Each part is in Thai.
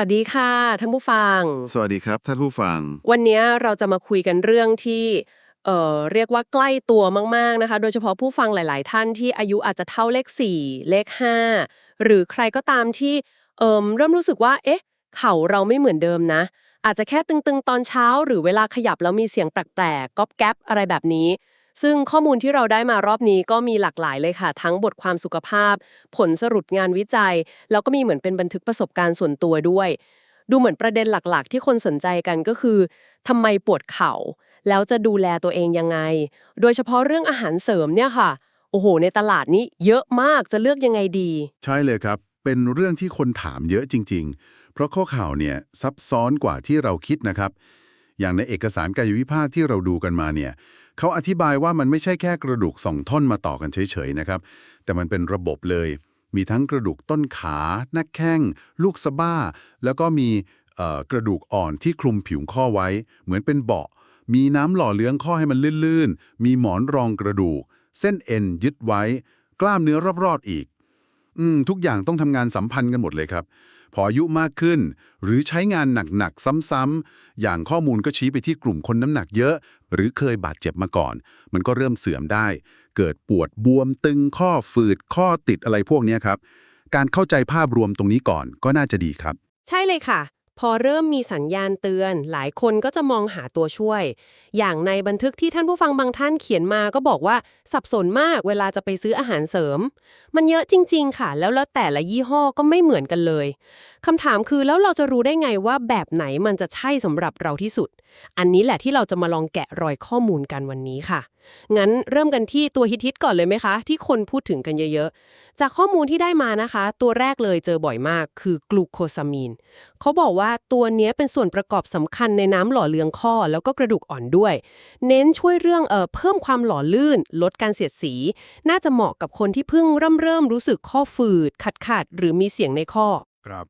วัสดีค่ะท่านผู้ฟัง สวัสดีครับท่านผู้ฟัง วันนี้เราจะมาคุยกันเรื่องที่เอ่อเรียกว่าใกล้ตัวมากๆนะคะ โดยเฉพาะผู้ฟังหลาย ๆ ท่านที่อายุอาจจะเท่าเลข 4 เลข 5 หรือใครก็ตามที่เอ่มเริ่มรู้สึกว่า เอ๊ะ เข่าเราไม่เหมือนเดิมนะ อาจจะแค่ตึง ๆ ตอนเช้า หรือเวลาขยับแล้วมีเสียงแปลก ๆก๊อบแก๊บอะไรแบบนี้ ซึ่งข้อมูลที่เราได้มารอบนี้ก็มีหลากหลายเลยค่ะ ทั้งบทความสุขภาพ ผลสรุปงานวิจัย แล้วก็มีเหมือนเป็นบันทึกประสบการณ์ส่วนตัวด้วย ดูเหมือนประเด็นหลักๆ ที่คนสนใจกันก็คือทำไมปวดเข่า แล้วจะดูแลตัวเองยังไง โดยเฉพาะเรื่องอาหารเสริมเนี่ยค่ะ โอ้โห ในตลาดนี้เยอะมากจะเลือกยังไงดี ใช่เลยครับ เป็นเรื่องที่คนถามเยอะจริง ๆ เพราะข้อข่าวเนี่ยซับซ้อนกว่าที่เราคิดนะครับ อย่างในเอกสารกายวิภาคที่เราดูกันมาเนี่ย เขาอธิบายว่ามันไม่ใช่แค่กระดูกสองท่อนมาต่อกันเฉยๆนะครับ แต่มันเป็นระบบเลย มีทั้งกระดูกต้นขาหน้าแข้ง ลูกสะบ้า แล้วก็มีกระดูกอ่อนที่คลุมผิวข้อไว้ เหมือนเป็นเบาะ มีน้ำหล่อเลี้ยงข้อให้มันลื่นๆ มีหมอนรองกระดูก เส้นเอ็นยึดไว้ กล้ามเนื้อรอบๆอีก อืมทุกอย่างต้องทำงานสัมพันธ์กันหมดเลยครับ พออายุมากขึ้น หรือใช้งานหนักๆ ซ้ำๆ อย่างข้อมูลก็ชี้ไปที่กลุ่มคนน้ำหนักเยอะ หรือเคยบาดเจ็บมาก่อน มันก็เริ่มเสื่อมได้ เกิดปวดบวมตึงข้อฝืดข้อติดอะไรพวกนี้ครับ การเข้าใจภาพรวมตรงนี้ก่อนก็น่าจะดีครับ ใช่เลยค่ะ พอเริ่มมีสัญญาณเตือน หลายคนก็จะมองหาตัวช่วย อย่างในบันทึกที่ท่านผู้ฟังบางท่านเขียนมาก็บอกว่าสับสนมากเวลาจะไปซื้ออาหารเสริม มันเยอะจริง ๆ ค่ะ แล้วแล้วแต่ละยี่ห้อก็ไม่เหมือนกันเลยคำถามคือแล้วเราจะรู้ได้ไงว่าแบบไหนมันจะใช่สำหรับเราที่สุด อันนี้แหละที่เราจะมาลองแกะรอยข้อมูลกันวันนี้ค่ะ งั้นเริ่มกันที่ตัวฮิตๆก่อนเลยไหมคะ ที่คนพูดถึงกันเยอะๆ จากข้อมูลที่ได้มานะคะ ตัวแรกเลยเจอบ่อยมากคือกลูโคซามีนเขาบอกว่าตัวนี้เป็นส่วนประกอบสำคัญในน้ำหล่อเลี้ยงข้อ แล้วก็กระดูกอ่อนด้วย เน้นช่วยเรื่องเอ่อเพิ่มความหล่อลื่น ลดการเสียดสี น่าจะเหมาะกับคนที่เพิ่งเริ่มเริ่มรู้สึกข้อฝืดขัดขัดหรือมีเสียงในข้อครับ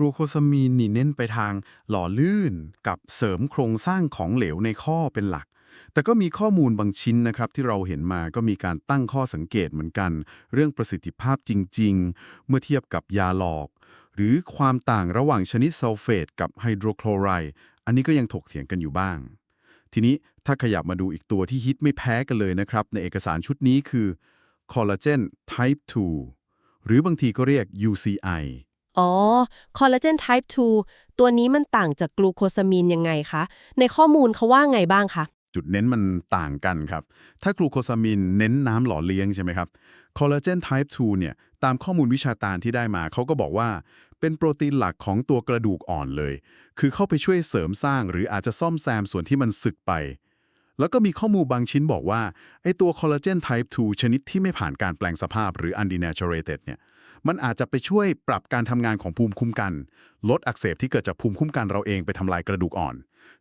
กลูโคซามีนนี่เน้นไปทางหล่อลื่นกับเสริมโครงสร้างของเหลวในข้อเป็นหลัก แต่ก็มีข้อมูลบางชิ้นนะครับที่เราเห็นมาก็มีการตั้งข้อสังเกตเหมือนกัน เรื่องประสิทธิภาพจริง ๆ เมื่อเทียบกับยาหลอก หรือความต่างระหว่างชนิดซัลเฟตกับไฮโดรคลอไรด์อันนี้ก็ยังถกเถียงกันอยู่บ้าง ทีนี้ถ้าขยับมาดูอีกตัวที่ฮิตไม่แพ้กันเลยนะครับในเอกสารชุดนี้คือ Collagen Type 2 หรือบางทีก็เรียก UCI อ๋อ คอลลาเจน type 2 ตัวนี้มันต่างจากกลูโคซามีนยังไงคะ ในข้อมูลเขาว่าไงบ้างคะ จุดเน้นมันต่างกันครับ ถ้ากลูโคซามินเน้นน้ำหล่อเลี้ยงใช่ไหมครับ คอลลาเจน type 2 เนี่ย ตามข้อมูลวิชาการที่ได้มา เขาก็บอกว่าเป็นโปรตีนหลักของตัวกระดูกอ่อนเลย คือเข้าไปช่วยเสริมสร้าง หรืออาจจะซ่อมแซมส่วนที่มันสึกไป แล้วก็มีข้อมูลบางชิ้นบอกว่าไอตัวคอลลาเจน type 2 ชนิดที่ไม่ผ่านการแปลงสภาพหรือ undesaturated เนี่ย มันอาจจะไปช่วยปรับการทำงานของภูมิคุ้มกัน ลดอักเสบที่เกิดจากภูมิคุ้มกันเราเองไปทำลายกระดูกอ่อน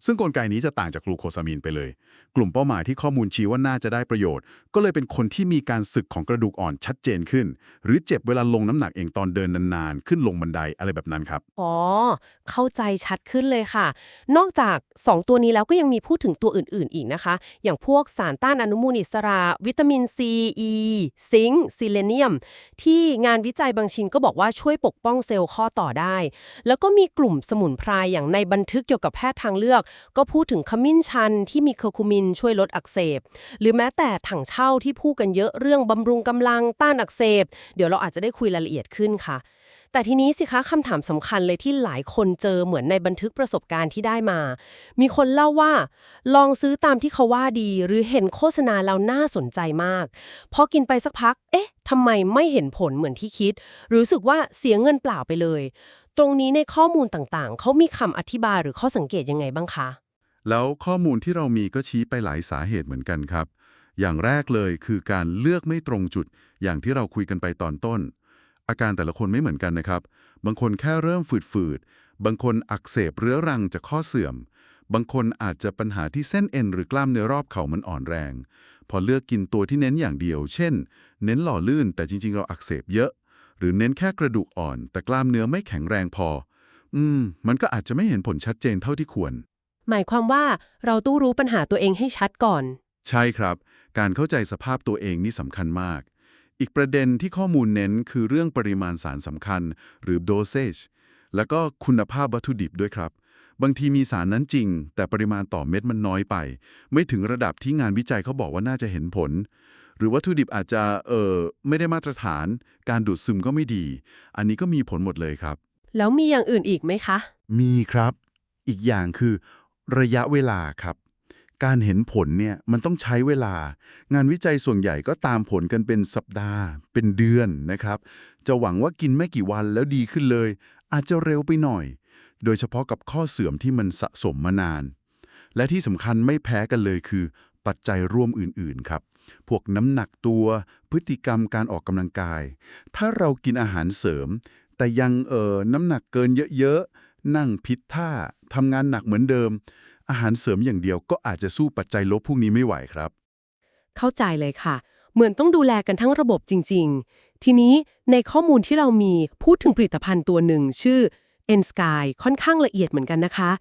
ซึ่งกลไกนี้จะต่างจากกลูโคซามีนไปเลย กลุ่มเป้าหมายที่ข้อมูลชี้ว่าน่าจะได้ประโยชน์ ก็เลยเป็นคนที่มีการสึกของกระดูกอ่อนชัดเจนขึ้น หรือเจ็บเวลาลงน้ำหนักเองตอนเดินนานๆ ขึ้นลงบันไดอะไรแบบนั้นครับอ๋อเข้าใจชัดขึ้นเลยค่ะ นอกจาก 2 ตัวนี้แล้วก็ยังมีพูดถึงตัวอื่น ๆ อีกนะคะ อย่างพวกสารต้านอนุมูลอิสระ วิตามินซีอีซิงค์ซิเลเนียม ที่งานวิจัยบางชิ้นก็บอกว่าช่วยปกป้องเซลล์ข้อต่อได้ แล้วก็มีกลุ่มสมุนไพรอย่างในบันทึกเกี่ยวกับแพทย์ทางเลือกก็พูดถึงขมิ้นชันที่มีเคอร์คูมินช่วยลดอักเสบ หรือแม้แต่ถังเช่าที่พูดกันเยอะเรื่องบำรุงกำลังต้านอักเสบ เดี๋ยวเราอาจจะได้คุยรายละเอียดขึ้นค่ะ แต่ทีนี้สิคะคำถามสำคัญเลยที่หลายคนเจอเหมือนในบันทึกประสบการณ์ที่ได้มา มีคนเล่าว่า ลองซื้อตามที่เขาว่าดี หรือเห็นโฆษณาแล้วน่าสนใจมาก พอกินไปสักพัก เอ๊ะทำไมไม่เห็นผลเหมือนที่คิด รู้สึกว่าเสียเงินเปล่าไปเลย ตรงนี้ในข้อมูลต่างๆ เขามีคำอธิบายหรือข้อสังเกตยังไงบ้างคะ แล้วข้อมูลที่เรามีก็ชี้ไปหลายสาเหตุเหมือนกันครับ อย่างแรกเลยคือการเลือกไม่ตรงจุด อย่างที่เราคุยกันไปตอนต้น อาการแต่ละคนไม่เหมือนกันนะครับ บางคนแค่เริ่มฝืดๆ บางคนอักเสบเรื้อรังจากข้อเสื่อม บางคนอาจจะปัญหาที่เส้นเอ็นหรือกล้ามเนื้อรอบเข่ามันอ่อนแรง พอเลือกกินตัวที่เน้นอย่างเดียว เช่น เน้นหล่อลื่น แต่จริง ๆ เราอักเสบเยอะ หรือเน้นแค่กระดูกอ่อน แต่กล้ามเนื้อไม่แข็งแรงพอ อืม มันก็อาจจะไม่เห็นผลชัดเจนเท่าที่ควร หมายความว่าเราต้องรู้ปัญหาตัวเองให้ชัดก่อน ใช่ครับ การเข้าใจสภาพตัวเองนี่สำคัญมาก อีกประเด็นที่ข้อมูลเน้นคือเรื่องปริมาณสารสำคัญ หรือ dosage แล้วก็คุณภาพวัตถุดิบด้วยครับบางทีมีสารนั้นจริง แต่ปริมาณต่อเม็ดมันน้อยไป ไม่ถึงระดับที่งานวิจัยเขาบอกว่าน่าจะเห็นผล หรือวัตถุดิบอาจจะเออไม่ได้มาตรฐาน การดูดซึมก็ไม่ดี อันนี้ก็มีผลหมดเลยครับ แล้วมีอย่างอื่นอีกไหมคะ มีครับ อีกอย่างคือ ระยะเวลาครับ การเห็นผลเนี่ยมันต้องใช้เวลา งานวิจัยส่วนใหญ่ก็ตามผลกันเป็นสัปดาห์ เป็นเดือนนะครับ จะหวังว่ากินไม่กี่วันแล้วดีขึ้นเลย อาจจะเร็วไปหน่อย โดยเฉพาะกับข้อเสื่อมที่มันสะสมมานาน และที่สำคัญไม่แพ้กันเลยคือ ปัจจัยร่วมอื่นๆครับพวกน้ำหนักตัวพฤติกรรมการออกกำลังกาย ถ้าเรากินอาหารเสริม แต่ยังเออน้ำหนักเกินเยอะๆ นั่งผิดท่าทำงานหนักเหมือนเดิม อาหารเสริมอย่างเดียวก็อาจจะสู้ปัจจัยลบพวกนี้ไม่ไหวครับ เข้าใจเลยค่ะ เหมือนต้องดูแลกันทั้งระบบจริง ๆ ทีนี้ในข้อมูลที่เรามีพูดถึงผลิตภัณฑ์ตัวหนึ่ง ชื่อ e n s k y ค่อนข้างละเอียดเหมือนกันนะคะ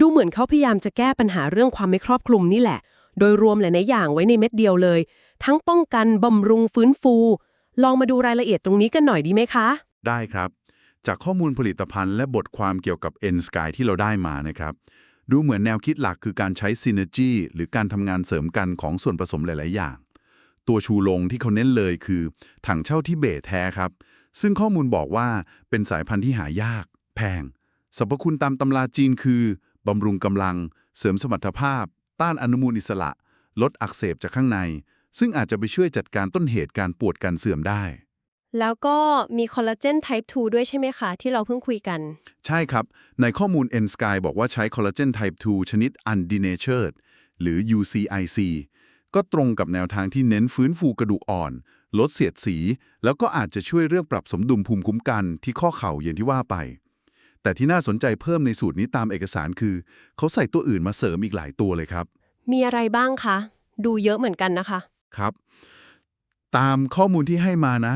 ดูเหมือนเขาพยายามจะแก้ปัญหาเรื่องความไม่ครอบคลุมนี่แหละ โดยรวมหลายๆอย่างไว้ในเม็ดเดียวเลย ทั้งป้องกันบำรุงฟื้นฟู ลองมาดูรายละเอียดตรงนี้กันหน่อยดีไหมคะ ได้ครับ จากข้อมูลผลิตภัณฑ์และบทความเกี่ยวกับ N Sky ที่เราได้มานะครับ ดูเหมือนแนวคิดหลักคือการใช้ Synergy หรือการทำงานเสริมกันของส่วนผสมหลาย ๆ อย่าง ตัวชูลงที่เขาเน้นเลยคือ ถังเช่าทิเบตแท้ครับ ซึ่งข้อมูลบอกว่าเป็นสายพันธุ์ที่หายาก แพงสรรพคุณตามตำราจีนคือบำรุงกำลัง เสริมสมรรถภาพ ต้านอนุมูลอิสระ ลดอักเสบจากข้างใน ซึ่งอาจจะไปช่วยจัดการต้นเหตุการปวดการเสื่อมได้ แล้วก็มีคอลลาเจน type 2ด้วยใช่ไหมคะ ที่เราเพิ่งคุยกัน ใช่ครับ ในข้อมูล N Sky บอกว่าใช้คอลลาเจน type 2ชนิด undenatured หรือ UCIC ก็ตรงกับแนวทางที่เน้นฟื้นฟูกระดูกอ่อน ลดเสียดสี แล้วก็อาจจะช่วยเรื่องปรับสมดุลภูมิคุ้มกันที่ข้อเข่าอย่างที่ว่าไป แต่ที่น่าสนใจเพิ่มในสูตรนี้ตามเอกสารคือ เขาใส่ตัวอื่นมาเสริมอีกหลายตัวเลยครับ มีอะไรบ้างคะ ดูเยอะเหมือนกันนะคะ ครับ ตามข้อมูลที่ให้มานะ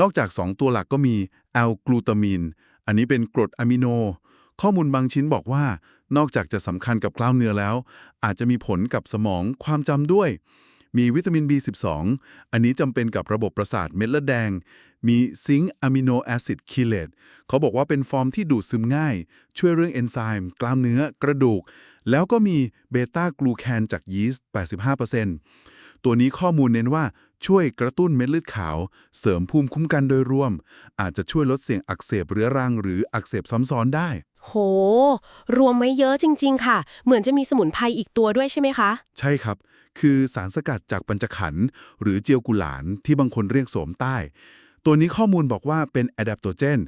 นอกจาก 2 ตัวหลักก็มีแอลกลูตามีนอันนี้เป็นกรดอะมิโน ข้อมูลบางชิ้นบอกว่า นอกจากจะสำคัญกับกล้ามเนื้อแล้ว อาจจะมีผลกับสมองความจำด้วย มีวิตามิน B12 อันนี้จำเป็นกับระบบประสาทเม็ดเลือดแดง มีซิงค์อะมิโนแอซิดคิเลตเขาบอกว่าเป็นฟอร์มที่ดูดซึมง่าย ช่วยเรื่องเอนไซม์กล้ามเนื้อกระดูก แล้วก็มีเบต้ากลูแคนจากยีสต์ 85%ตัวนี้ข้อมูลเน้นว่าช่วยกระตุ้นเม็ดเลือดขาว เสริมภูมิคุ้มกันโดยรวม อาจจะช่วยลดเสี่ยงอักเสบเรื้อรังหรืออักเสบซ้ำซ้อนได้ โห รวมไว้เยอะจริง ๆ ค่ะ เหมือนจะมีสมุนไพรอีกตัวด้วยใช่ไหมคะ ใช่ครับ คือสารสกัดจากปัญจขันธ์หรือเจียวกุหลานที่บางคนเรียกโสมใต้ ตัวนี้ข้อมูลบอกว่าเป็น adaptogen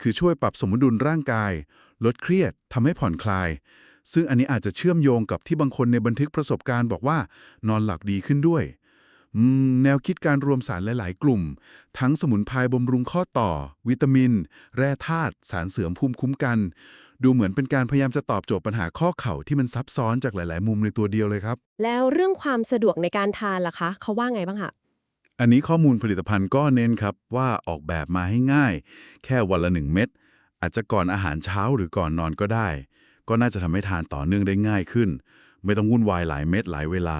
คือช่วยปรับสมดุลร่างกาย ลดเครียดทำให้ผ่อนคลาย ซึ่งอันนี้อาจจะเชื่อมโยงกับที่บางคนในบันทึกประสบการณ์บอกว่านอนหลับดีขึ้นด้วยอืมแนวคิดการรวมสารหลาย ๆ กลุ่ม ทั้งสมุนไพรบำรุงข้อต่อ วิตามิน แร่ธาตุสารเสริมภูมิคุ้มกัน ดูเหมือนเป็นการพยายามจะตอบโจทย์ปัญหาข้อเข่าที่มันซับซ้อนจากหลาย ๆ มุมในตัวเดียวเลยครับ แล้วเรื่องความสะดวกในการทานล่ะคะ เขาว่าไงบ้างคะอันนี้ข้อมูลผลิตภัณฑ์ก็เน้นครับว่าออกแบบมาให้ง่าย แค่วันละหนึ่งเม็ดอาจจะก่อนอาหารเช้าหรือก่อนนอนก็ได้ ก็น่าจะทำให้ทานต่อเนื่องได้ง่ายขึ้น ไม่ต้องวุ่นวายหลายเม็ดหลายเวลา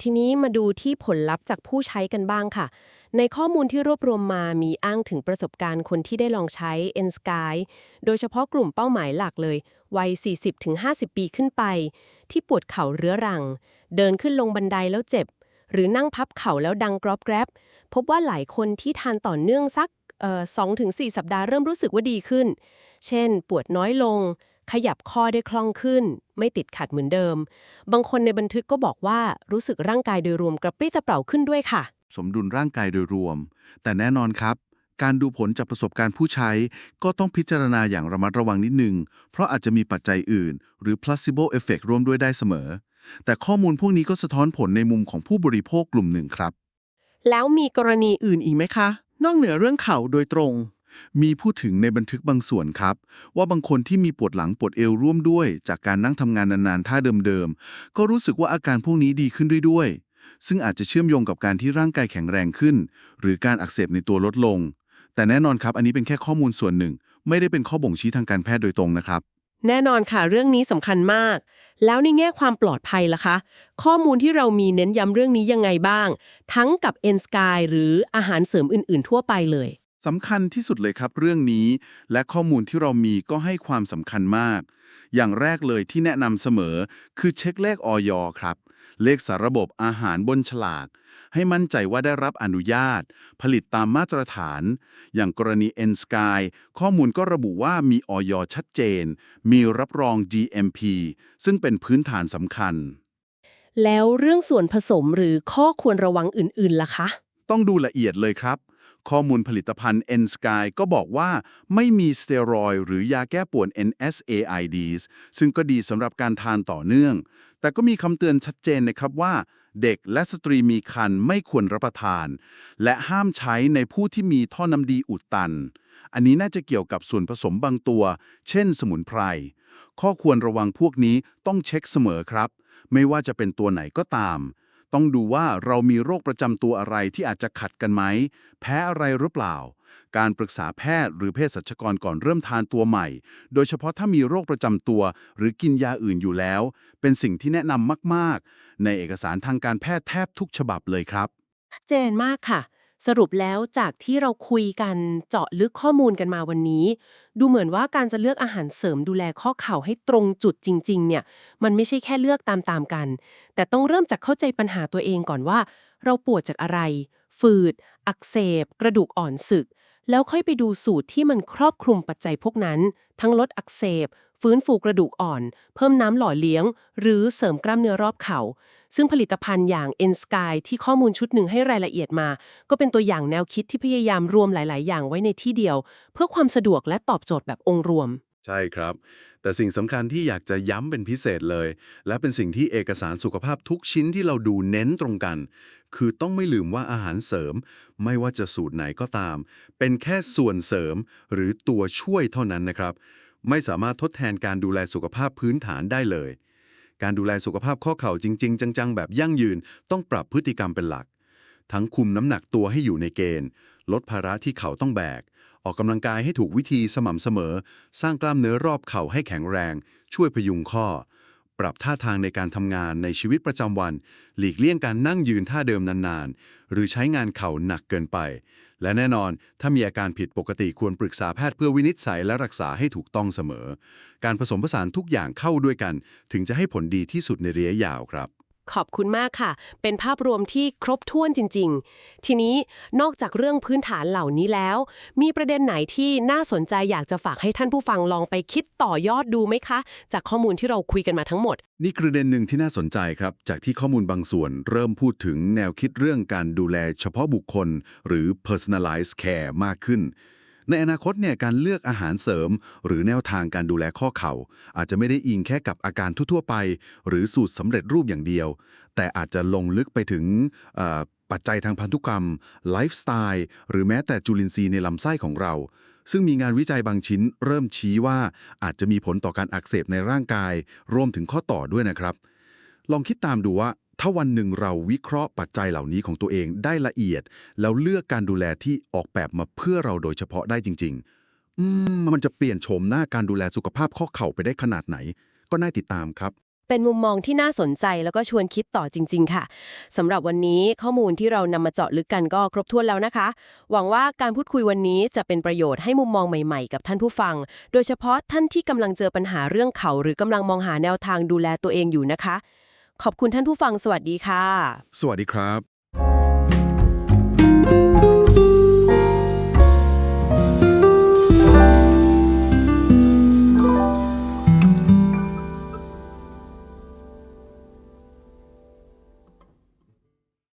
ทีนี้มาดูที่ผลลัพธ์จากผู้ใช้กันบ้างค่ะ ในข้อมูลที่รวบรวมมามีอ้างถึงประสบการณ์คนที่ได้ลองใช้ e n s k y โดยเฉพาะกลุ่มเป้าหมายหลักเลย วัย 40-50 ปีขึ้นไป ที่ปวดเข่าเรื้อรัง เดินขึ้นลงบันไดแล้วเจ็บ หรือนั่งพับเข่าแล้วดังกรอบแกรบ พบว่าหลายคนที่ทานต่อเนื่องสักเอ่อ2-4สัปดาห์เริ่มรู้สึกว่าดีขึ้น เช่น ปวดน้อยลง ขยับข้อได้คล่องขึ้น ไม่ติดขัดเหมือนเดิม บางคนในบันทึกก็บอกว่ารู้สึกร่างกายโดยรวมกระปรี้กระเปร่าขึ้นด้วยค่ะ สมดุลร่างกายโดยรวม แต่แน่นอนครับ การดูผลจากประสบการณ์ผู้ใช้ ก็ต้องพิจารณาอย่างระมัดระวังนิดนึง เพราะอาจจะมีปัจจัยอื่น หรือ placebo effect ร่วมด้วยได้เสมอ แต่ข้อมูลพวกนี้ก็สะท้อนผลในมุมของผู้บริโภคกลุ่มหนึ่งครับ แล้วมีกรณีอื่นอีกไหมคะ นอกเหนือเรื่องเข่าโดยตรง มีพูดถึงในบันทึกบางส่วนครับ ว่าบางคนที่มีปวดหลังปวดเอวร่วมด้วย จากการนั่งทำงานนานๆท่าเดิมๆก็รู้สึกว่าอาการพวกนี้ดีขึ้นด้วยด้วยๆ ซึ่งอาจจะเชื่อมโยงกับการที่ร่างกายแข็งแรงขึ้น หรือการอักเสบในตัวลดลง แต่แน่นอนครับ อันนี้เป็นแค่ข้อมูลส่วนหนึ่ง ไม่ได้เป็นข้อบ่งชี้ทางการแพทย์โดยตรงนะครับ แน่นอนค่ะ เรื่องนี้สำคัญมาก แล้วในแง่ความปลอดภัยล่ะคะ ข้อมูลที่เรามีเน้นย้ำเรื่องนี้ยังไงบ้าง ทั้งกับ e n s k y หรืออาหารเสริมอื่น ๆ ทั่วไปเลยสำคัญที่สุดเลยครับเรื่องนี้ และข้อมูลที่เรามีก็ให้ความสำคัญมาก อย่างแรกเลยที่แนะนำเสมอ คือเช็คเลขออยครับ เลขสารระบบอาหารบนฉลาก ให้มั่นใจว่าได้รับอนุญาต ผลิตตามมาตรฐาน อย่างกรณี n s k y ข้อมูลก็ระบุว่ามีออยชัดเจน มีรับรอง GMP ซึ่งเป็นพื้นฐานสำคัญ แล้วเรื่องส่วนผสมหรือข้อควรระวังอื่นๆล่ะคะ ต้องดูละเอียดเลยครับ ข้อมูลผลิตภัณฑ์ n s k y ก็บอกว่าไม่มีสเตียรอยหรือยาแก้ปวด NSAIDs ซึ่งก็ดีสำหรับการทานต่อเนื่อง แต่ก็มีคำเตือนชัดเจนนะครับว่า เด็กและสตรีมีครรภ์ไม่ควรรับประทาน และห้ามใช้ในผู้ที่มีท่อน้ำดีอุดตัน อันนี้น่าจะเกี่ยวกับส่วนผสมบางตัว เช่นสมุนไพร ข้อควรระวังพวกนี้ต้องเช็คเสมอครับ ไม่ว่าจะเป็นตัวไหนก็ตาม ต้องดูว่าเรามีโรคประจำตัวอะไรที่อาจจะขัดกันไหม แพ้อะไรหรือเปล่า การปรึกษาแพทย์หรือเภสัชกรก่อนเริ่มทานตัวใหม่ โดยเฉพาะถ้ามีโรคประจำตัว หรือกินยาอื่นอยู่แล้ว เป็นสิ่งที่แนะนำมาก ๆ ในเอกสารทางการแพทย์แทบทุกฉบับเลยครับ เจนมากค่ะ สรุปแล้วจากที่เราคุยกันเจาะลึกข้อมูลกันมาวันนี้ ดูเหมือนว่าการจะเลือกอาหารเสริมดูแลข้อเข่าให้ตรงจุดจริง ๆ เนี่ย มันไม่ใช่แค่เลือกตามๆกัน แต่ต้องเริ่มจากเข้าใจปัญหาตัวเองก่อนว่า เราปวดจากอะไร ฝืด อักเสบ กระดูกอ่อนสึก แล้วค่อยไปดูสูตรที่มันครอบคลุมปัจจัยพวกนั้น ทั้งลดอักเสบ ฟื้นฟูกระดูกอ่อน เพิ่มน้ำหล่อเลี้ยง หรือเสริมกล้ามเนื้อรอบเข่า ซึ่งผลิตภัณฑ์อย่าง e n s k y ที่ข้อมูลชุดหนึ่งให้รายละเอียดมา ก็เป็นตัวอย่างแนวคิดที่พยายามรวมหลาย ๆ อย่างไว้ในที่เดียว เพื่อความสะดวกและตอบโจทย์แบบองค์รวม ใช่ครับ แต่สิ่งสำคัญที่อยากจะย้ำเป็นพิเศษเลย และเป็นสิ่งที่เอกสารสุขภาพทุกชิ้นที่เราดูเน้นตรงกัน คือต้องไม่ลืมว่าอาหารเสริม ไม่ว่าจะสูตรไหนก็ตาม เป็นแค่ส่วนเสริม หรือตัวช่วยเท่านั้นนะครับ ไม่สามารถทดแทนการดูแลสุขภาพพื้นฐานได้เลย การดูแลสุขภาพข้อเข่าจริง ๆ จังๆ แบบยั่งยืนต้องปรับพฤติกรรมเป็นหลัก ทั้งคุมน้ำหนักตัวให้อยู่ในเกณฑ์ ลดภาระที่เข่าต้องแบก ออกกำลังกายให้ถูกวิธีสม่ำเสมอ สร้างกล้ามเนื้อรอบเข่าให้แข็งแรง ช่วยพยุงข้อ ปรับท่าทางในการทำงานในชีวิตประจำวัน หลีกเลี่ยงการนั่งยืนท่าเดิมนานๆ หรือใช้งานเข่าหนักเกินไป และแน่นอน ถ้ามีอาการผิดปกติควรปรึกษาแพทย์เพื่อวินิจฉัยและรักษาให้ถูกต้องเสมอ การผสมผสานทุกอย่างเข้าด้วยกัน ถึงจะให้ผลดีที่สุดในระยะยาวครับ ขอบคุณมากค่ะ เป็นภาพรวมที่ครบถ้วนจริง ๆ ทีนี้นอกจากเรื่องพื้นฐานเหล่านี้แล้ว มีประเด็นไหนที่น่าสนใจอยากจะฝากให้ท่านผู้ฟังลองไปคิดต่อยอดดูไหมคะ จากข้อมูลที่เราคุยกันมาทั้งหมด นี่ประเด็นหนึ่งที่น่าสนใจครับ จากที่ข้อมูลบางส่วนเริ่มพูดถึงแนวคิดเรื่องการดูแลเฉพาะบุคคล หรือ personalized care มากขึ้น ในอนาคตเนี่ยการเลือกอาหารเสริม หรือแนวทางการดูแลข้อเข่า อาจจะไม่ได้อิงแค่กับอาการทั่วๆไป หรือสูตรสำเร็จรูปอย่างเดียว แต่อาจจะลงลึกไปถึงปัจจัยทางพันธุกรรมไลฟ์สไตล์หรือแม้แต่จุลินทรีย์ในลำไส้ของเรา ซึ่งมีงานวิจัยบางชิ้นเริ่มชี้ว่าอาจจะมีผลต่อการอักเสบในร่างกาย รวมถึงข้อต่อด้วยนะครับ ลองคิดตามดูว่า ถ้าวันหนึ่งเราวิเคราะห์ปัจจัยเหล่านี้ของตัวเองได้ละเอียด แล้วเลือกการดูแลที่ออกแบบมาเพื่อเราโดยเฉพาะได้จริง ๆ อืมมันจะเปลี่ยนโฉมหน้าการดูแลสุขภาพข้อเข่าไปได้ขนาดไหน ก็น่าติดตามครับ เป็นมุมมองที่น่าสนใจแล้วก็ชวนคิดต่อจริง ๆ ค่ะสำหรับวันนี้ข้อมูลที่เรานำมาเจาะลึกกันก็ครบถ้วนแล้วนะคะ หวังว่าการพูดคุยวันนี้จะเป็นประโยชน์ให้มุมมองใหม่ๆ กับท่านผู้ฟัง โดยเฉพาะท่านที่กำลังเจอปัญหาเรื่องเขาหรือกำลังมองหาแนวทางดูแลตัวเองอยู่นะคะ ขอบคุณท่านผู้ฟังสวัสดีค่ะ สวัสดีครับ